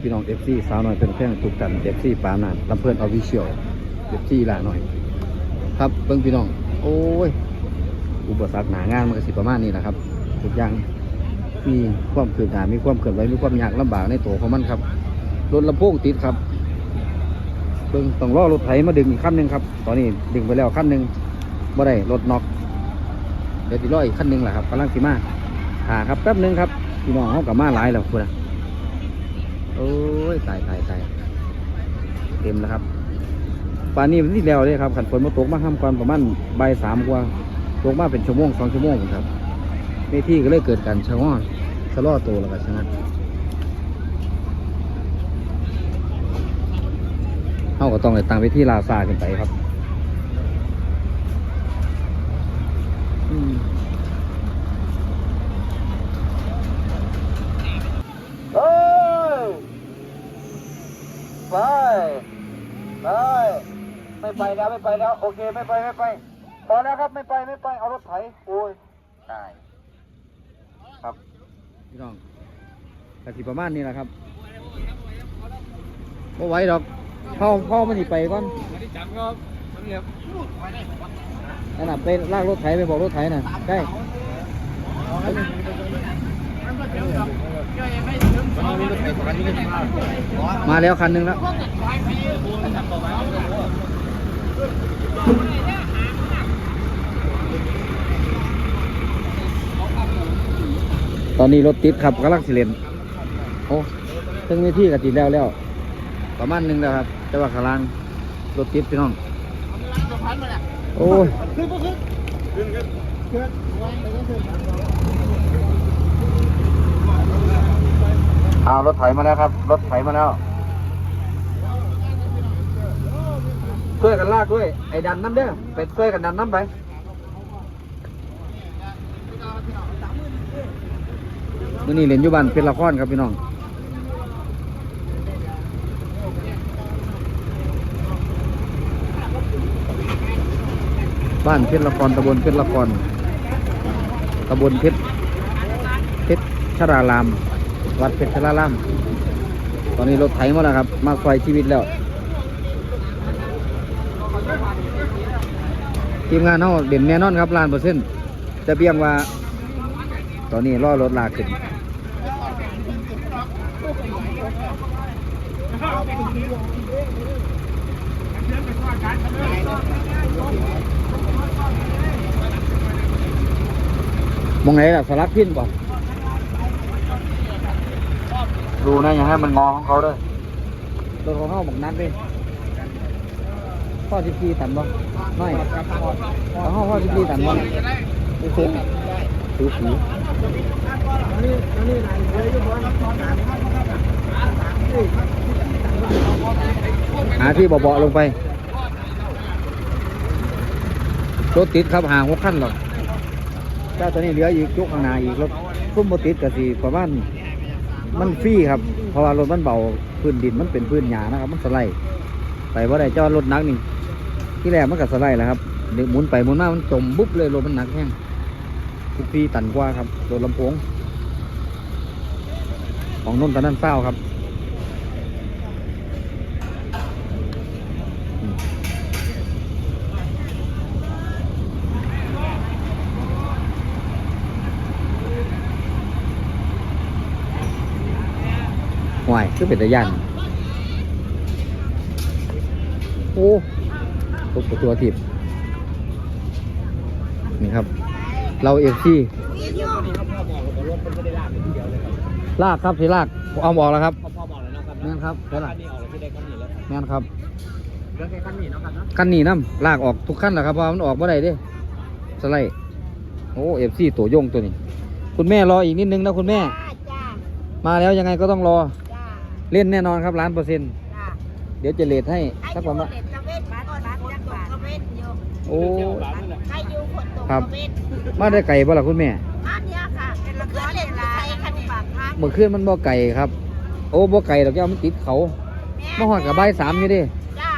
พี่น้องเอฟซีสาวน้อยเป็นแพงถูกกันเอฟซีปานานลำเพื่อนออฟฟิเชียลเอฟซีลาหน่อย ครับเบิ่งพี่น้อง โอ้ย อุปสรรคหนางานมันก็สิประมาณนี้นะครับทุกอย่างมีความคืบหน้ามีความเคลื่อนไหวมีความยากลำบากในตัวของมันครับรถลำโพงติดครับเบิ่งต้องรอรถไถมาดึงอีกขั้นหนึ่งครับ ตอนนี้ดึงไปแล้วขั้นหนึ่งบ่ได้รถน็อกเดี๋ยวติดรออีกขั้นหนึ่งแหละครับกำลังสิมาหาครับแป๊บหนึงครับพี่น้องเขากับมาหลายแล้วคุณนะ โอ้ยตายตายตายเต็มแล้วครับป่านนี้มันที่แล้วเลยครับขันฝนมาตกมาห้ามก่อนประมาณบ่ายสามกว่าตกมาเป็นชั่วโมงสองชั่วโมงครับในที่ก็เลยเกิดการชะง้อชะลอตัวแล้วก็ชะงักเขาก็ต้องไปตั้งไปที่ลาซาขึ้นไปครับอืม เฮ้ยไปไปไม่ไป แล้วไม่ไปแล้ว โอเคไม่ไปไม่ไปพอแล้วครับไม่ไปไม่ไปเอารถไถโอ้ยตายครับพี่น้องกะทิประมาณนี้แหละครับไม่ไหวดอกเข้าเข้ามันนี่ไปก่อนนั่นน่ะไปลากรถไถไปบอกรถไถน่ะได้มาแล้วคันหนึงแล้ว ตอนนี้รถติดครับกำลังสิเลนโอ้ถึงเวทีก็ติดแล้วแล้ว ประมาณหนึงแล้วครับ แต่ว่าข้างล่างรถติดพี่น้องโอ้ยเอารถไถมาแล้วครับ รถไถมาแล้ว ช่วยกันลากด้วย ไอ้ดันน้ำเด้อไปช่วยกันดันน้ำไปมื่อนี้เรียนอยู่บ้านเป็นละครครับพี่น้องบ้านเพชรละครตำบลเพชรละครตำบลเพชรเพชรชราราม วัดเพชรชราราม ตอนนี้รถไถมาแล้วครับ มาไฟชีวิตแล้ว ทีมงานเขาเด่นแน่นอนครับล้านเปอร์เซ็นต์จะเพียงว่า ตอนนี้ล่อรถลาขึ้นมองไหนล่ะสลักพินป่ะดูนะอย่าให้มันงอของเขาด้วยรถของเขาบอกนัดด้วย พ่อสิบปีตันบ่ไม่ของเขาพ่อสิบปีตันบ่ดูเส้นดูสีหาที่เบาๆลงไปรถติดครับห่างหกขั้นหรอกเจ้าตัวนี้เหลืออีกจุกข้างหน้าอีกรถพุ่มโมติดกับสีประมาณมันฟรีครับ เพราะว่ารถมันเบาพื้นดินมันเป็นพื้นหยานะครับ มันสไลด์ไปว่าได้เจ้ารถนักนี่ ที่แรกมันก็สไลด์แล้วครับเดี๋ยวหมุนไปหมุนมามันจมบุ๊บเลยรถมันหนักแห้งสิบปีตันกว่าครับรถลำโพงของนนท์ตอนนั้นเศร้าครับห่วยคือเป็นตะยันโอ้ ตกตัวทิพย์นี่ครับ เราเอฟซีลากครับสิลากเอาบอกแล้วครับพ่อบอกเลยนะครับแม่นครับเท่าไหร่นี่ออกเลยที่ได้ขั้นนี้แล้วแม่นครับเรื่องแค่ขั้นนี้เนาะครับเนาะขั้นนี้น้ำลากออกทุกขั้นแหละครับเพราะว่ามันออกเมื่อไรเด้สไลด์โอ้เอฟซีตัวยงตัวนี้ คุณแม่รออีกนิดนึงนะคุณแม่จ้ามาแล้วยังไงก็ต้องรอจ้าเล่นแน่นอนครับล้านเปอร์เซ็นต์จ้าเดี๋ยวจะเลทให้ไอ้สักอประยู่มาณ โอ้ ใครอยู่คนตกครับตะเวทมาได้ไก่บ่ล่ะคุณแม่บ้านเนี้ยค่ะเป็นละครเล่นลายคันปากทางเมื่อคืนมันบ่ไก่ครับ โอ้บ่ไก่ดอกแก้วมันติดเขามาหอดกับใบายสามอยู่เดิจ้า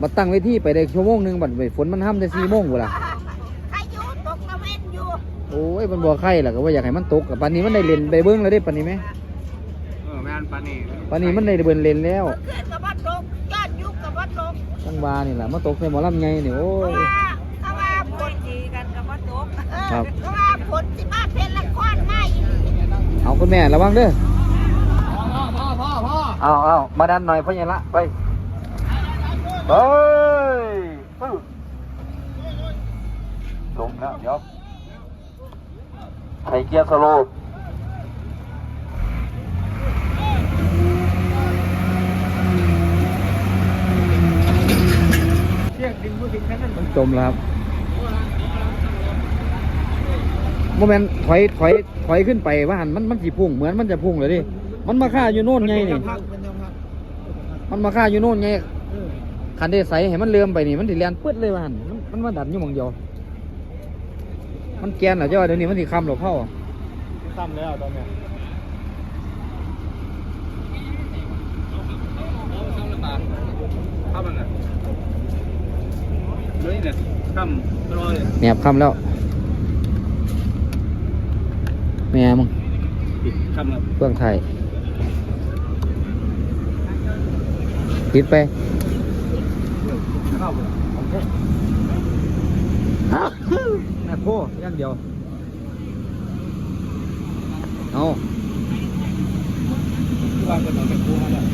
มาตั้งไว้ที่ไปได้ชั่วโมงหนึงบัดไปฝนมันห้ามได้สี่โมงกูนล่ะใครอยู่ตกตะเวทอยู่โอ้ยมันบ่ไข่ล่ะก็ว่าอยากให้มันตกกับปานนี้มันได้เล่นไปเบิ้งแล้วได้ปานนี้ไหมเออแม่นปานี่วันนี้มันได้เบิ่นเลนแล้ว เมื่อคืนกับวัดตกยอดยุคกับวัดต กจังหวานี่แหละมาตกในหมอลำไงนี่โอ้เพราะยว่าเพราะว่าฝนดีกันกับวัดตกเออครับเพราะว่าฝนสิมาเป็นละครมาอีกเอาคุณแม่ระวังเด้อเอาเอามาดันหน่อยพ่อใหญ่ละไปเฮ้ยปึ๊บลงแล้วเดี๋ยวใส่เกียร์สโลว์ จมแล้วครับโมเมนต์ถอยถอยถอยขึ้นไปว่าหันมันมันสีพุ่งเหมือนมันจะพุ่งเลยดิ มันมาฆ่าอยู่โน่นไงนี่ มันมาฆ่าอยู่โน่นไงคันเดใสให้มันเลื่อมไปนี่มันสิเลียนปึ๊ดเลยว่าหันมันมันมาดันอยู่หมองเดียวมันแกนเหรอเจ้าว่าเดี๋ยวนี้มันสิคำหรอกเข้าซ้ำแล้วตอนเนี้ยข้ามมันอะ เลยเนี่ยข้ามรอเลยแหนบคำแล้ว แม่มึงปิดข้ามแล้วเครื่องไทยปิดไปเข้าแม่โคย่างเดียว เอาวางเป็นหนังเป็นคู่มาแล้ว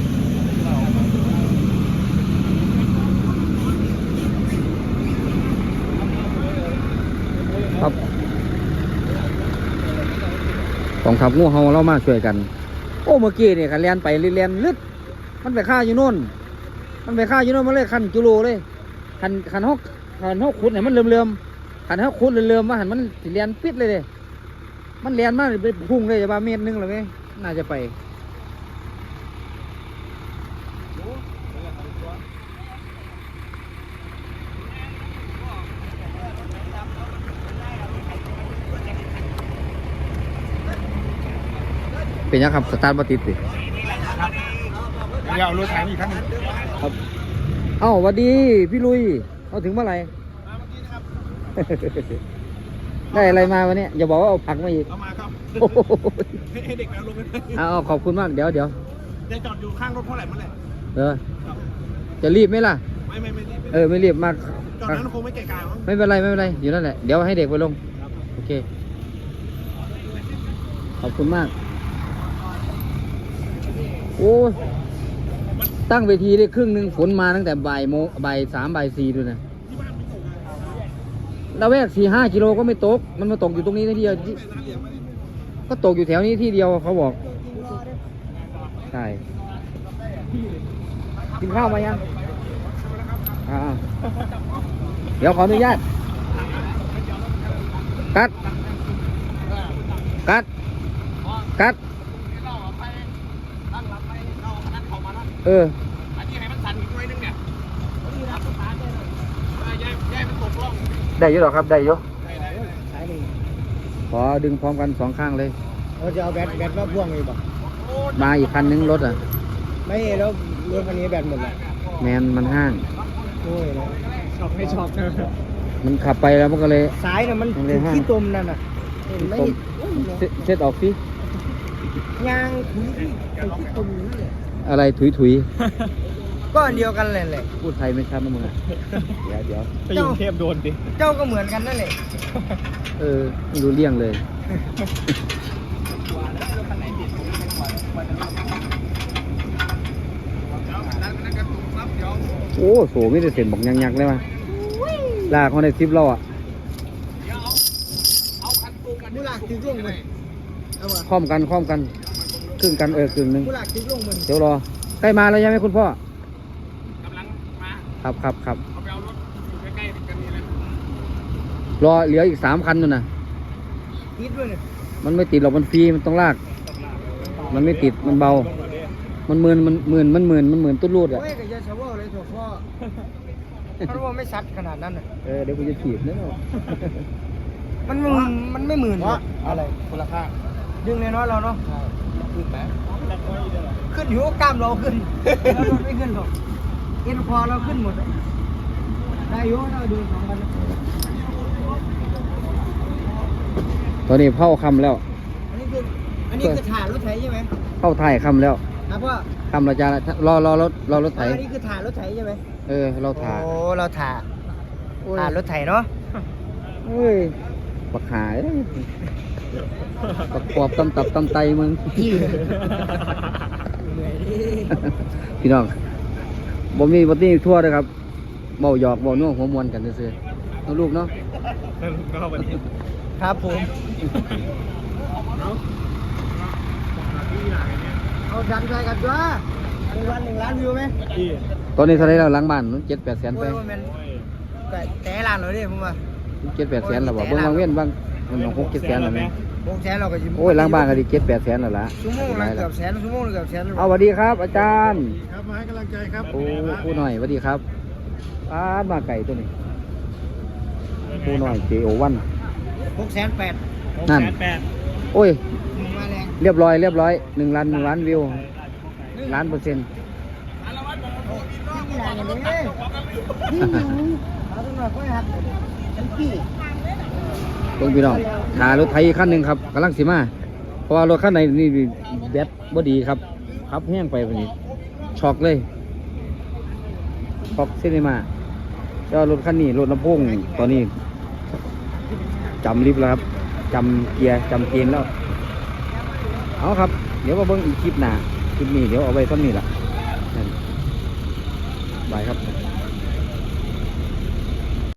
ครับก องทัพงูเฮาเรามาช่วยกัน โอ้เมื่อกี้เนี่ยคันเลียนไปเลียนลึดมันไปฆ่าอยู่นู่น มันไปฆ่าอยู่นู่นมันเลยขันจุโลเลยขันขันฮอกขันฮอกขุดเนี่ยมันเลื่อมเลื่อมๆขันฮอกขุดเลื่อมเลื่อมๆมาหันมันเลียนปิดเลยเลยมันเลียนมากไปพุ่งเลยจะบาเมตรนึงเลยไหมน่าจะไป เป็นยังครับสตาร์ทบัติดสิเดี๋ยวรถไถอีกครั้งนึงครับเอ้าหวัสดีพี่ลุยเอาถึงเมื่อไหร่ได้อะไรมาวันนี้อย่าบอกว่าเอาผักมาอีกเอามาครับ โอ้โหให้เด็กเอาลงไปเอาเอาขอบคุณมากเดี๋ยวเดี๋ยวจะจอดอยู่ข้างรถเท่าไหร่เมื่อไหร่เออจะรีบไหมล่ะ ไม่ไม่ไม่เออไม่รีบมากจอดนั้นคงไม่เกะกะมั้งไม่เป็นไรไม่เป็นไรอยู่นั่นแหละเดี๋ยวให้เด็กไปลงโอเค ขอบคุณมาก โอ้ยตั้งเวทีได้ครึ่งหนึ่งฝนมาตั้งแต่บ่ายโมงบ่ายสามบ่ายสี่ด้วยนะละแวกสี่ห้ากิโลก็ไม่ตก มันมาตกอยู่ตรงนี้ที่เดียว ก็ตกอยู่แถวนี้ที่เดียวเขาบอก ใช่กินข้าวมายังเดี๋ยวขออนุญาต กัด กัด กัด เอออันนี้ให้มันสั่นอีกหน่อยนึงเนี่ยย้ายย้ายมันตกล่องได้อยู่หรอครับได้อยู่ขอดึงพร้อมกันสองข้างเลยเราจะเอาแบตแบตมาพ่วงเลยบอกมาอีกคันนึงรถอะ ไม่แล้วรถคันนี้แบตหมดเลยแมนมันห้างโอ้ยนะชอบไม่ชอบมันขับไปแล้วมันก็เลยสายน่ะมันมันเลยห้างขี้ตมนั่นน่ะเห็นไหมตมเซเซ็ตออกสิยางถุยขี้ขี้ตมอยู่นั่นแหละ อะไรถุยถุยก็อันเดียวกันเลยแหละๆพูดไทยไม่ชัดนะมึงอะเดี๋ยวเดี๋ยวไปอยู่เทพโดนดิเจ้าก็เหมือนกันนั่นแหละเออไม่รู้เรื่องเลย โอ้โสไม่ได้เส้นบอกยักษ์ๆเลยว่ะลากเขาในซิปเราอะมูลากทิ้งลงมันเอาวะคล้อมกันคล้อมกัน ครึ่งกันเออครึ่งหนึ่งมูลากทิ้งลงมันเดี๋ยวรอใกล้มาแล้วใช่ไหมคุณพ่อกำลังมาครับครับครับเอาไปเอารถอยู่ใกล้ๆกันนี่เลยรอเหลืออีกสามคันนู่นนะติดด้วยเนี่ยมันไม่ติดหรอกมันฟรีมันต้องลาก มันไม่ติดมันเบา มันหมื่นมันหมื่นมันหมื่นมันหมื่นตุ้นรูดอะโอ้ยกับยาชาวาเลยถั่วพ่อเพราะว่าไม่ซัดขนาดนั้นน่ะเออเดี๋ยวกูจะถีบนะเนาะมันมึนมันไม่หมื่นหรอกอะไรคนละข้าง ดึงเลยเนาะเราเนาะขึ้นไหมขึ้นอยู่กล้ามเราขึ้นเราไม่ขึ้นหรอกเอ็นคอเราขึ้นหมดได้อยู่เราดูสองพันตอนนี้เผาคำแล้ว อันนี้คืออันนี้คือถ่ายรถไถใช่ไหมเข้าถ่ายคำแล้วครับพ่อคำเราจะรอรอรถรอรถไถอันนี้คือถ่ายรถไถใช่ไหมเออเราถ่าโอ้เราถ่าโอ้ยถ่ารถไถเนาะเฮ้ย ปักหายปักปอบตำตับตำไตมึงพี่น้องบ่มีบ่ตีทั่วเลยครับเบาหยอกเบาน่วงหัวมวนกันซื่อๆเอาลูกเนาะครับผมเอาดันใจกันจ้าหนึ่งวันหนึ่งล้านวิวไหมตอนนี้เท่าไหรแล้วหลังบ้านเจ็ดแปดแสนโอ้ไปยว่ามันแต่แต่ล้านเลยดิผมว่า เจ็ดแปดแสนแล้วบ่เบิ่งบางเว้นบางมันหกเจ็ดแสนแล้วไหมวงแสนเราก็สิโอ้ยหลังบ้านก็ดีเจ็ดแปดแสนแล้วล่ะชั่วโมงละเกือบแสนชั่วโมงละเกือบแสนเอาสวัสดีครับ อาจารย์ครับมาให้กำลังใจครับโอ้ครูหน่อยสวัสดีครับป้าดมาไก่ตัวนี้ครูหน่อยเจโอวันหกแสนแปดนั่นแปดโอ้ยมาแรงเรียบร้อยเรียบร้อยหนึ่งล้านหนึ่งล้านวิวล้านเปอร์เซ็นต์ ตรงพี่น้องหารถไถอีกคันหนึ่งครับกำลังสิมา เพราะว่ารถคันไหนนี่แบตบ่ดีครับขับแห้งไปวันนี้ช็อกเลยช็อกเซนิมาเจ้ารถคันนี้รถลำโพงตอนนี้จำลิฟต์แล้วครับจำเกียร์จำเกณฑ์แล้ว เอาครับ เดี๋ยวมาเบิ่งอีกคลิปหน้าคลิปนี้เดี๋ยวเอาไว้เท่านี้ละบายครับ